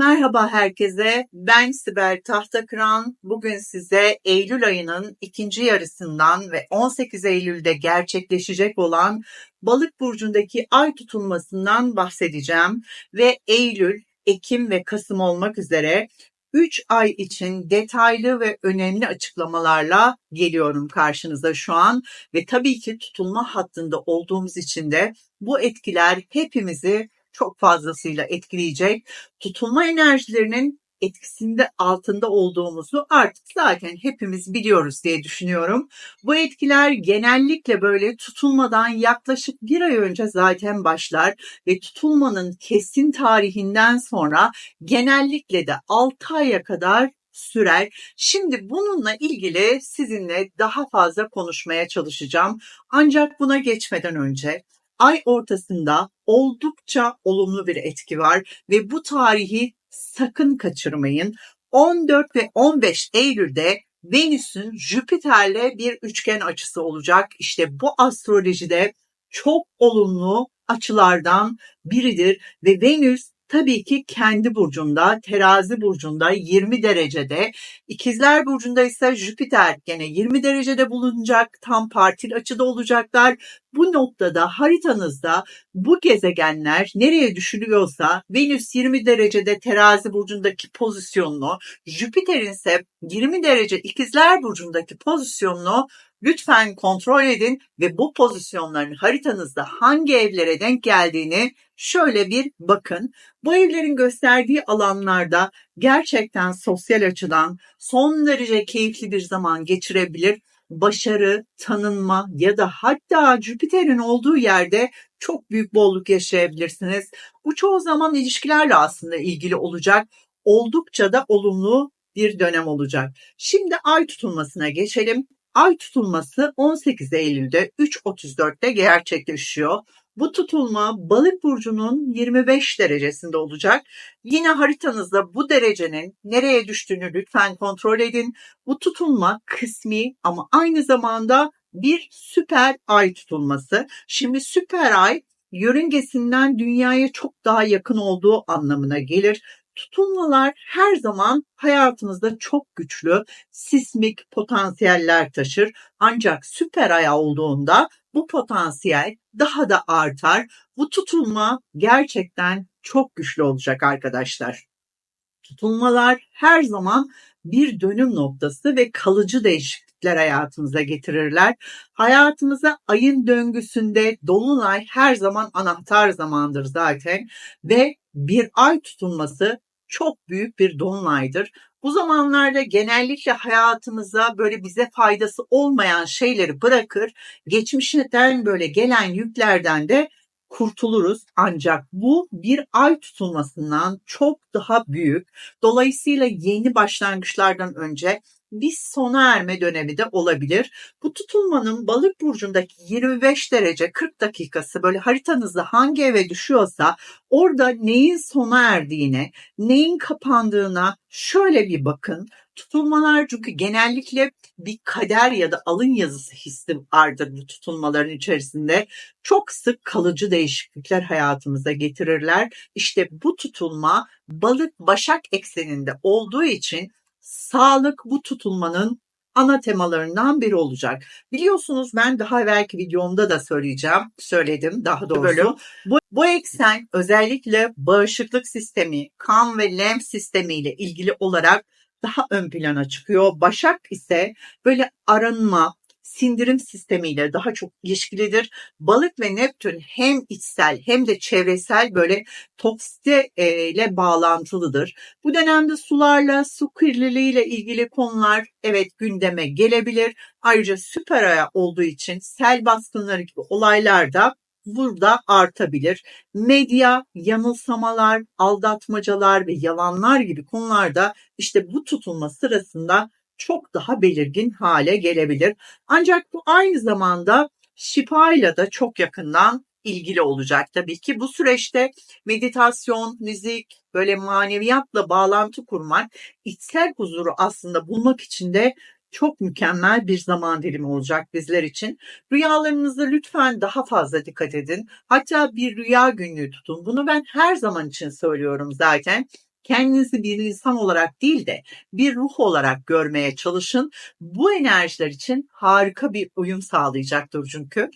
Merhaba herkese. Ben Sibel Tahtakıran. Bugün size Eylül ayının ikinci yarısından ve 18 Eylül'de gerçekleşecek olan Balık burcundaki ay tutulmasından bahsedeceğim ve Eylül, Ekim ve Kasım olmak üzere 3 ay için detaylı ve önemli açıklamalarla geliyorum karşınıza şu an ve tabii ki tutulma hattında olduğumuz için de bu etkiler hepimizi çok fazlasıyla etkileyecek. Tutulma enerjilerinin etkisinde altında olduğumuzu artık zaten hepimiz biliyoruz diye düşünüyorum. Bu etkiler genellikle böyle tutulmadan yaklaşık bir ay önce zaten başlar ve tutulmanın kesin tarihinden sonra genellikle de 6 aya kadar sürer. Şimdi bununla ilgili sizinle daha fazla konuşmaya çalışacağım. Ancak buna geçmeden önce ay ortasında oldukça olumlu bir etki var ve bu tarihi sakın kaçırmayın. 14 ve 15 Eylül'de Venüs'ün Jüpiter'le bir üçgen açısı olacak. İşte bu astrolojide çok olumlu açılardan biridir ve Venüs tabii ki kendi burcunda, terazi burcunda 20 derecede, ikizler burcunda ise Jüpiter gene 20 derecede bulunacak, tam partil açıda olacaklar. Bu noktada haritanızda bu gezegenler nereye düşürüyorsa Venüs 20 derecede terazi burcundaki pozisyonunu, Jüpiter'in ise 20 derece ikizler burcundaki pozisyonunu lütfen kontrol edin ve bu pozisyonların haritanızda hangi evlere denk geldiğini şöyle bir bakın. Bu evlerin gösterdiği alanlarda gerçekten sosyal açıdan son derece keyifli bir zaman geçirebilir. Başarı, tanınma ya da hatta Jüpiter'in olduğu yerde çok büyük bolluk yaşayabilirsiniz. Bu çoğu zaman ilişkilerle aslında ilgili olacak. Oldukça da olumlu bir dönem olacak. Şimdi ay tutulmasına geçelim. Ay tutulması 18 Eylül'de 3.34'te gerçekleşiyor. Bu tutulma balık burcunun 25 derecesinde olacak. Yine haritanızda bu derecenin nereye düştüğünü lütfen kontrol edin. Bu tutulma kısmi ama aynı zamanda bir süper ay tutulması. Şimdi süper ay yörüngesinden dünyaya çok daha yakın olduğu anlamına gelir tutulmalar her zaman hayatımızda çok güçlü sismik potansiyeller taşır. Ancak süper aya olduğunda bu potansiyel daha da artar. Bu tutulma gerçekten çok güçlü olacak arkadaşlar. Tutulmalar her zaman bir dönüm noktası ve kalıcı değişiklikler hayatımıza getirirler. Hayatımıza ayın döngüsünde dolunay her zaman anahtar zamandır zaten ve bir ay tutulması çok büyük bir dolunaydır. Bu zamanlarda genellikle hayatımıza böyle bize faydası olmayan şeyleri bırakır, geçmişten böyle gelen yüklerden de kurtuluruz. Ancak bu bir ay tutulmasından çok daha büyük. Dolayısıyla yeni başlangıçlardan önce bir sona erme dönemi de olabilir. Bu tutulmanın balık burcundaki 25 derece 40 dakikası böyle haritanızda hangi eve düşüyorsa orada neyin sona erdiğine, neyin kapandığına şöyle bir bakın. Tutulmalar çünkü genellikle bir kader ya da alın yazısı hissi vardır bu tutulmaların içerisinde. Çok sık kalıcı değişiklikler hayatımıza getirirler. İşte bu tutulma balık başak ekseninde olduğu için sağlık bu tutulmanın ana temalarından biri olacak. Biliyorsunuz ben daha evvelki videomda da söyleyeceğim, söyledim daha doğrusu. Bölüm. Bu, bu eksen özellikle bağışıklık sistemi, kan ve lenf sistemi ile ilgili olarak daha ön plana çıkıyor. Başak ise böyle arınma, sindirim sistemiyle daha çok ilişkilidir. Balık ve Neptün hem içsel hem de çevresel böyle toksite ile bağlantılıdır. Bu dönemde sularla, su kirliliğiyle ilgili konular evet gündeme gelebilir. Ayrıca süper aya olduğu için sel baskınları gibi olaylar da burada artabilir. Medya, yanılsamalar, aldatmacalar ve yalanlar gibi konularda işte bu tutulma sırasında çok daha belirgin hale gelebilir. Ancak bu aynı zamanda şifayla da çok yakından ilgili olacak tabii ki. Bu süreçte meditasyon, müzik, böyle maneviyatla bağlantı kurmak, içsel huzuru aslında bulmak için de çok mükemmel bir zaman dilimi olacak bizler için. Rüyalarınızda lütfen daha fazla dikkat edin. Hatta bir rüya günlüğü tutun. Bunu ben her zaman için söylüyorum zaten. Kendinizi bir insan olarak değil de bir ruh olarak görmeye çalışın. Bu enerjiler için harika bir uyum sağlayacaktır çünkü.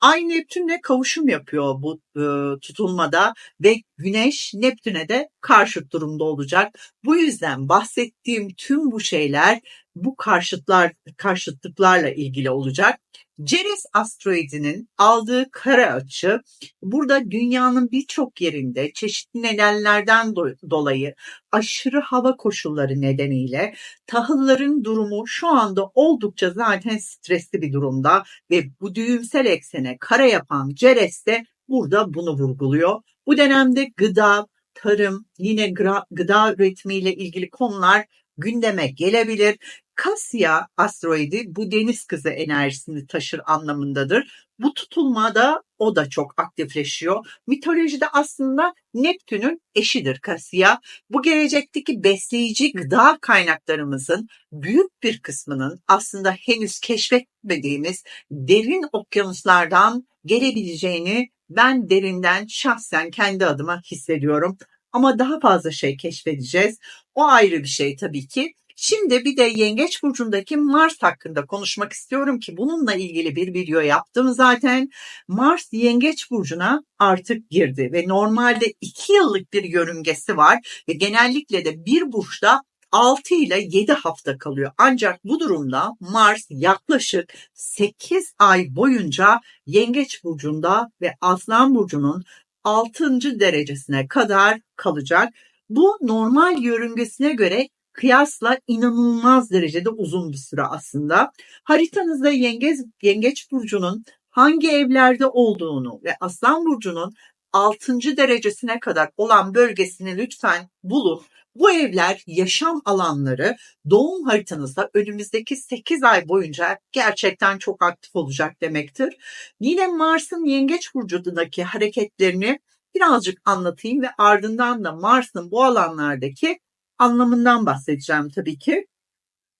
Ay Neptün'le kavuşum yapıyor bu e, tutulmada ve Güneş Neptün'e de karşıt durumda olacak. Bu yüzden bahsettiğim tüm bu şeyler bu karşıtlar karşıtlıklarla ilgili olacak. Ceres asteroidinin aldığı kara açı burada dünyanın birçok yerinde çeşitli nedenlerden dolayı aşırı hava koşulları nedeniyle tahılların durumu şu anda oldukça zaten stresli bir durumda ve bu düğümsel eksene kara yapan Ceres de burada bunu vurguluyor. Bu dönemde gıda, tarım, yine gıda üretimiyle ilgili konular gündeme gelebilir. Kasya asteroidi bu deniz kızı enerjisini taşır anlamındadır. Bu tutulmada o da çok aktifleşiyor. Mitolojide aslında Neptün'ün eşidir Kasya. Bu gelecekteki besleyici gıda kaynaklarımızın büyük bir kısmının aslında henüz keşfetmediğimiz derin okyanuslardan gelebileceğini ben derinden şahsen kendi adıma hissediyorum. Ama daha fazla şey keşfedeceğiz. O ayrı bir şey tabii ki. Şimdi bir de Yengeç Burcu'ndaki Mars hakkında konuşmak istiyorum ki bununla ilgili bir video yaptım zaten. Mars Yengeç Burcu'na artık girdi ve normalde 2 yıllık bir yörüngesi var ve genellikle de bir burçta 6 ile 7 hafta kalıyor. Ancak bu durumda Mars yaklaşık 8 ay boyunca Yengeç burcunda ve Aslan burcunun 6. derecesine kadar kalacak. Bu normal yörüngesine göre kıyasla inanılmaz derecede uzun bir süre aslında. Haritanızda yengeç, yengeç burcunun hangi evlerde olduğunu ve aslan burcunun 6. derecesine kadar olan bölgesini lütfen bulun. Bu evler yaşam alanları doğum haritanızda önümüzdeki 8 ay boyunca gerçekten çok aktif olacak demektir. Yine Mars'ın Yengeç burcundaki hareketlerini birazcık anlatayım ve ardından da Mars'ın bu alanlardaki anlamından bahsedeceğim tabii ki.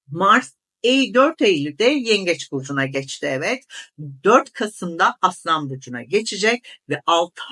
Mars 4 Eylül'de Yengeç Burcu'na geçti evet. 4 Kasım'da Aslan Burcu'na geçecek ve 6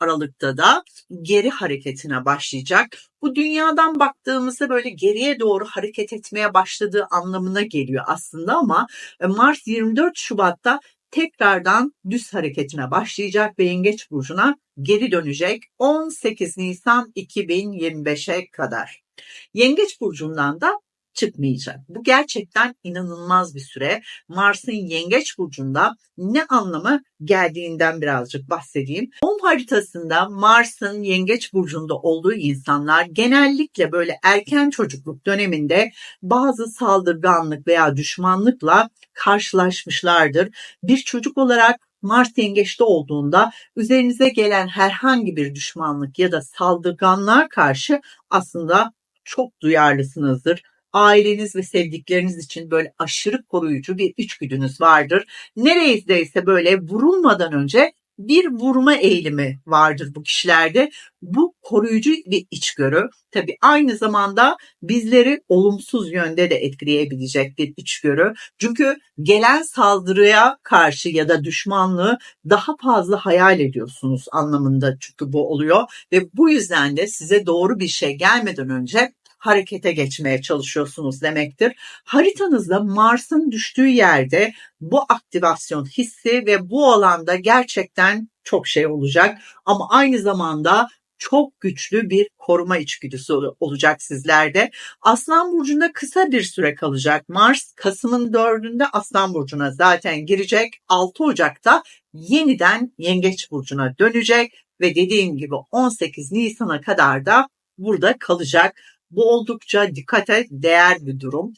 Aralık'ta da geri hareketine başlayacak. Bu dünyadan baktığımızda böyle geriye doğru hareket etmeye başladığı anlamına geliyor aslında ama e, Mars 24 Şubat'ta tekrardan düz hareketine başlayacak ve Yengeç Burcu'na geri dönecek 18 Nisan 2025'e kadar. Yengeç burcundan da çıkmayacak. Bu gerçekten inanılmaz bir süre. Mars'ın Yengeç burcunda ne anlamı geldiğinden birazcık bahsedeyim. Doğum haritasında Mars'ın Yengeç burcunda olduğu insanlar genellikle böyle erken çocukluk döneminde bazı saldırganlık veya düşmanlıkla karşılaşmışlardır. Bir çocuk olarak Mars yengeçte olduğunda üzerinize gelen herhangi bir düşmanlık ya da saldırganlığa karşı aslında çok duyarlısınızdır. Aileniz ve sevdikleriniz için böyle aşırı koruyucu bir içgüdünüz vardır. Nerezdeyse böyle vurulmadan önce bir vurma eğilimi vardır bu kişilerde. Bu koruyucu bir içgörü. Tabi aynı zamanda bizleri olumsuz yönde de etkileyebilecek bir içgörü. Çünkü gelen saldırıya karşı ya da düşmanlığı daha fazla hayal ediyorsunuz anlamında çünkü bu oluyor. Ve bu yüzden de size doğru bir şey gelmeden önce harekete geçmeye çalışıyorsunuz demektir. Haritanızda Mars'ın düştüğü yerde bu aktivasyon hissi ve bu alanda gerçekten çok şey olacak ama aynı zamanda çok güçlü bir koruma içgüdüsü olacak sizlerde. Aslan Burcu'nda kısa bir süre kalacak. Mars Kasım'ın 4'ünde Aslan Burcu'na zaten girecek. 6 Ocak'ta yeniden Yengeç Burcu'na dönecek ve dediğim gibi 18 Nisan'a kadar da burada kalacak. Bu oldukça dikkate değer bir durum.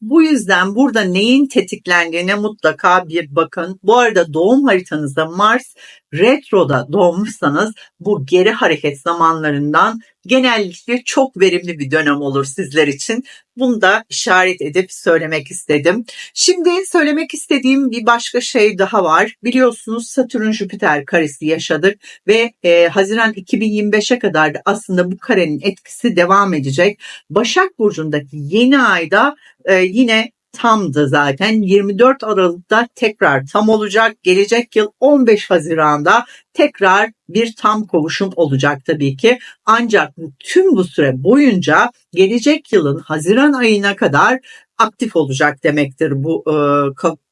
Bu yüzden burada neyin tetiklendiğine mutlaka bir bakın. Bu arada doğum haritanızda Mars retroda doğmuşsanız bu geri hareket zamanlarından genellikle çok verimli bir dönem olur sizler için. Bunu da işaret edip söylemek istedim. Şimdi söylemek istediğim bir başka şey daha var. Biliyorsunuz Satürn Jüpiter karesi yaşadık ve e, Haziran 2025'e kadar da aslında bu karenin etkisi devam edecek. Başak Burcu'ndaki yeni ayda e, yine tamdı zaten. 24 Aralık'ta tekrar tam olacak. Gelecek yıl 15 Haziran'da tekrar bir tam kavuşum olacak tabii ki. Ancak tüm bu süre boyunca gelecek yılın Haziran ayına kadar aktif olacak demektir bu e,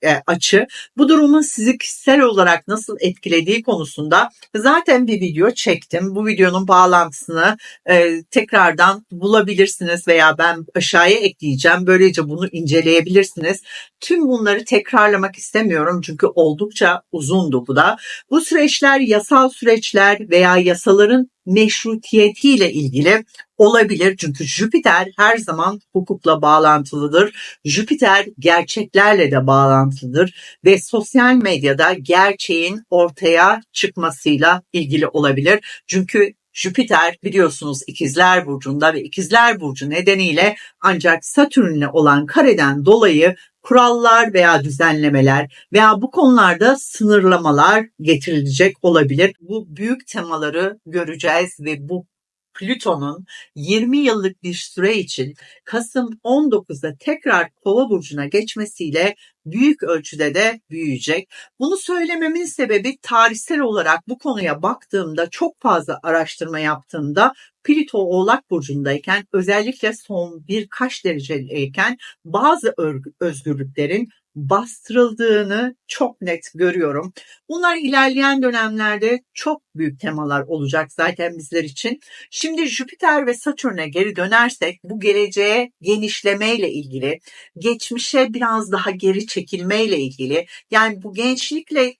e, açı. Bu durumun sizi kişisel olarak nasıl etkilediği konusunda zaten bir video çektim. Bu videonun bağlantısını e, tekrardan bulabilirsiniz veya ben aşağıya ekleyeceğim. Böylece bunu inceleyebilirsiniz. Tüm bunları tekrarlamak istemiyorum çünkü oldukça uzundu bu da. Bu süreçler yasal süreçler veya yasaların meşrutiyetiyle ilgili olabilir. Çünkü Jüpiter her zaman hukukla bağlantılıdır. Jüpiter gerçeklerle de bağlantılıdır ve sosyal medyada gerçeğin ortaya çıkmasıyla ilgili olabilir. Çünkü Jüpiter biliyorsunuz ikizler burcunda ve ikizler burcu nedeniyle ancak Satürn'le olan kareden dolayı kurallar veya düzenlemeler veya bu konularda sınırlamalar getirilecek olabilir. Bu büyük temaları göreceğiz ve bu Plüton'un 20 yıllık bir süre için Kasım 19'da tekrar Kova burcuna geçmesiyle büyük ölçüde de büyüyecek. Bunu söylememin sebebi tarihsel olarak bu konuya baktığımda çok fazla araştırma yaptığımda Plüto Oğlak burcundayken özellikle son birkaç dereceyken bazı özgürlüklerin bastırıldığını çok net görüyorum. Bunlar ilerleyen dönemlerde çok büyük temalar olacak zaten bizler için. Şimdi Jüpiter ve Satürn'e geri dönersek bu geleceğe genişlemeyle ilgili, geçmişe biraz daha geri çekilmeyle ilgili, yani bu gençlikle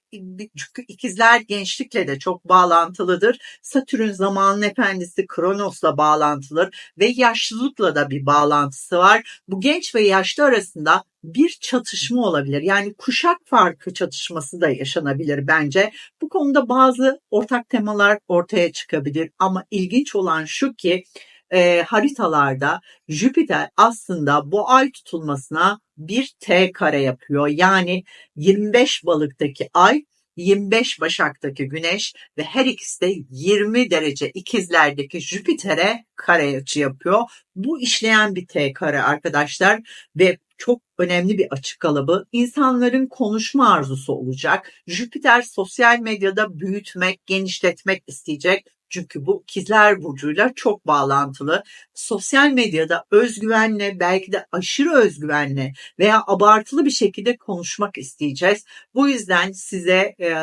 çünkü ikizler gençlikle de çok bağlantılıdır. Satürn zamanın efendisi Kronos'la bağlantılıdır ve yaşlılıkla da bir bağlantısı var. Bu genç ve yaşlı arasında bir çatışma olabilir. Yani kuşak farkı çatışması da yaşanabilir bence. Bu konuda bazı ortak temalar ortaya çıkabilir ama ilginç olan şu ki e, haritalarda Jüpiter aslında bu ay tutulmasına bir T kare yapıyor. Yani 25 balıktaki ay 25 Başak'taki Güneş ve her ikisi de 20 derece ikizlerdeki Jüpiter'e kare açı yapıyor. Bu işleyen bir T kare arkadaşlar ve çok önemli bir açık kalıbı. İnsanların konuşma arzusu olacak. Jüpiter sosyal medyada büyütmek, genişletmek isteyecek. Çünkü bu ikizler burcuyla çok bağlantılı. Sosyal medyada özgüvenle, belki de aşırı özgüvenle veya abartılı bir şekilde konuşmak isteyeceğiz. Bu yüzden size e,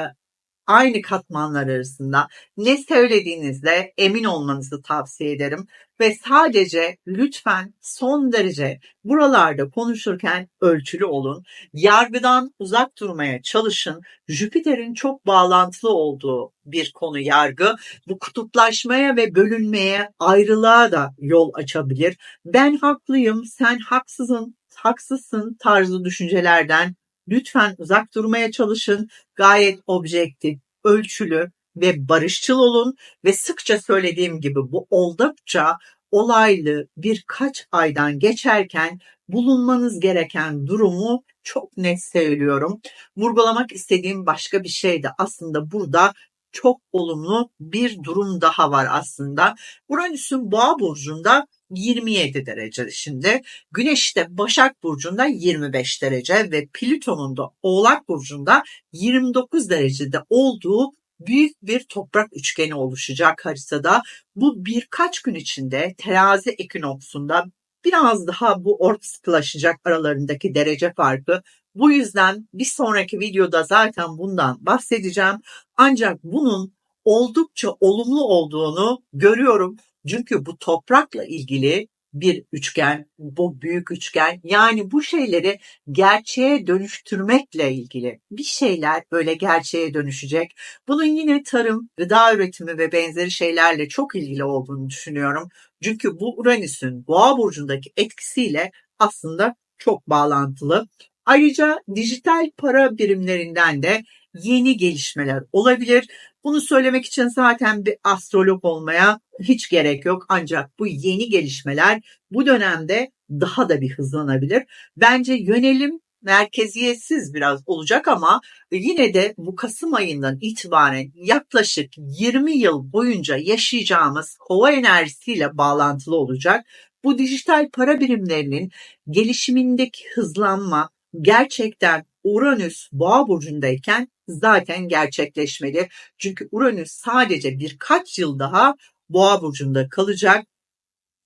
aynı katmanlar arasında ne söylediğinizde emin olmanızı tavsiye ederim ve sadece lütfen son derece buralarda konuşurken ölçülü olun. Yargıdan uzak durmaya çalışın. Jüpiter'in çok bağlantılı olduğu bir konu yargı. Bu kutuplaşmaya ve bölünmeye, ayrılığa da yol açabilir. Ben haklıyım, sen haksızın, haksızsın tarzı düşüncelerden lütfen uzak durmaya çalışın. Gayet objektif, ölçülü ve barışçıl olun ve sıkça söylediğim gibi bu oldukça olaylı birkaç aydan geçerken bulunmanız gereken durumu çok net söylüyorum. Vurgulamak istediğim başka bir şey de aslında burada çok olumlu bir durum daha var aslında. Uranüs'ün boğa burcunda 27 derece şimdi. Güneş de Başak Burcu'nda 25 derece ve Plüton'un da Oğlak Burcu'nda 29 derecede olduğu büyük bir toprak üçgeni oluşacak haritada. Bu birkaç gün içinde terazi ekinoksunda biraz daha bu ort sıkılaşacak aralarındaki derece farkı. Bu yüzden bir sonraki videoda zaten bundan bahsedeceğim. Ancak bunun oldukça olumlu olduğunu görüyorum. Çünkü bu toprakla ilgili bir üçgen, bu büyük üçgen yani bu şeyleri gerçeğe dönüştürmekle ilgili bir şeyler böyle gerçeğe dönüşecek. Bunun yine tarım, gıda üretimi ve benzeri şeylerle çok ilgili olduğunu düşünüyorum. Çünkü bu Uranüs'ün Boğa burcundaki etkisiyle aslında çok bağlantılı. Ayrıca dijital para birimlerinden de yeni gelişmeler olabilir. Bunu söylemek için zaten bir astrolog olmaya hiç gerek yok. Ancak bu yeni gelişmeler bu dönemde daha da bir hızlanabilir. Bence yönelim merkeziyetsiz biraz olacak ama yine de bu Kasım ayından itibaren yaklaşık 20 yıl boyunca yaşayacağımız kova enerjisiyle bağlantılı olacak. Bu dijital para birimlerinin gelişimindeki hızlanma gerçekten Uranüs Boğa burcundayken zaten gerçekleşmeli. Çünkü Uranüs sadece birkaç yıl daha Boğa burcunda kalacak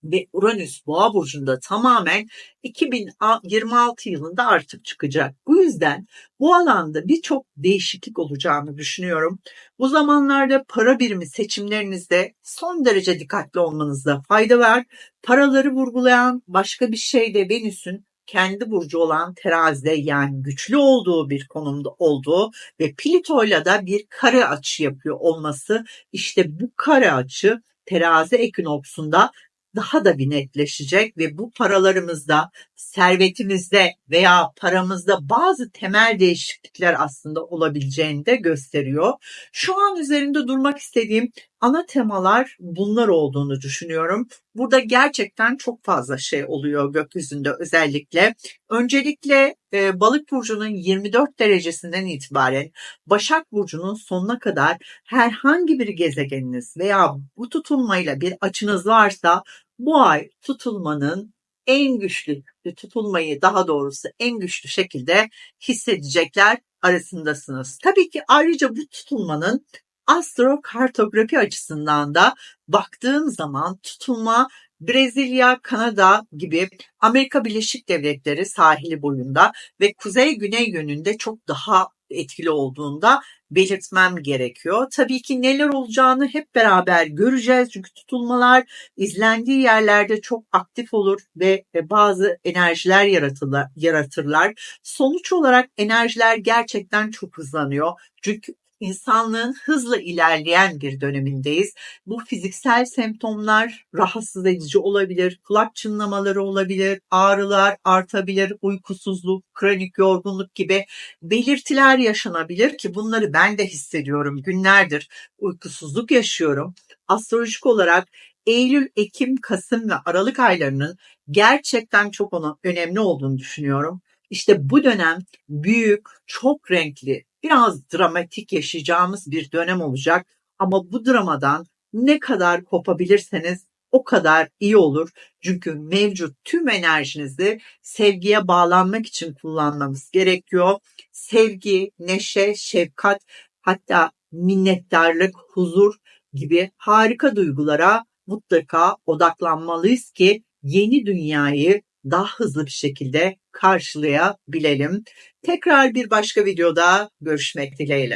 ve Uranüs Boğa burcunda tamamen 2026 yılında artık çıkacak. Bu yüzden bu alanda birçok değişiklik olacağını düşünüyorum. Bu zamanlarda para birimi seçimlerinizde son derece dikkatli olmanızda fayda var. Paraları vurgulayan başka bir şey de Venüs'ün kendi burcu olan terazide yani güçlü olduğu bir konumda olduğu ve Plüto'yla da bir kare açı yapıyor olması işte bu kare açı terazi ekinoksunda daha da bir netleşecek ve bu paralarımızda, servetimizde veya paramızda bazı temel değişiklikler aslında olabileceğini de gösteriyor. Şu an üzerinde durmak istediğim ana temalar bunlar olduğunu düşünüyorum. Burada gerçekten çok fazla şey oluyor gökyüzünde özellikle. Öncelikle e, Balık burcunun 24 derecesinden itibaren Başak burcunun sonuna kadar herhangi bir gezegeniniz veya bu tutulmayla bir açınız varsa bu ay tutulmanın en güçlü tutulmayı daha doğrusu en güçlü şekilde hissedecekler arasındasınız. Tabii ki ayrıca bu tutulmanın astrokartografi açısından da baktığım zaman tutulma Brezilya, Kanada gibi Amerika Birleşik Devletleri sahili boyunda ve kuzey-güney yönünde çok daha etkili olduğunda belirtmem gerekiyor. Tabii ki neler olacağını hep beraber göreceğiz. Çünkü tutulmalar izlendiği yerlerde çok aktif olur ve bazı enerjiler yaratırlar. yaratırlar. Sonuç olarak enerjiler gerçekten çok hızlanıyor. Çünkü insanlığın hızla ilerleyen bir dönemindeyiz. Bu fiziksel semptomlar rahatsız edici olabilir, kulak çınlamaları olabilir, ağrılar artabilir, uykusuzluk, kronik yorgunluk gibi belirtiler yaşanabilir ki bunları ben de hissediyorum. Günlerdir uykusuzluk yaşıyorum. Astrolojik olarak Eylül, Ekim, Kasım ve Aralık aylarının gerçekten çok önemli olduğunu düşünüyorum. İşte bu dönem büyük, çok renkli, biraz dramatik yaşayacağımız bir dönem olacak. Ama bu dramadan ne kadar kopabilirseniz o kadar iyi olur. Çünkü mevcut tüm enerjinizi sevgiye bağlanmak için kullanmamız gerekiyor. Sevgi, neşe, şefkat, hatta minnettarlık, huzur gibi harika duygulara mutlaka odaklanmalıyız ki yeni dünyayı daha hızlı bir şekilde karşılayabilelim. Tekrar bir başka videoda görüşmek dileğiyle.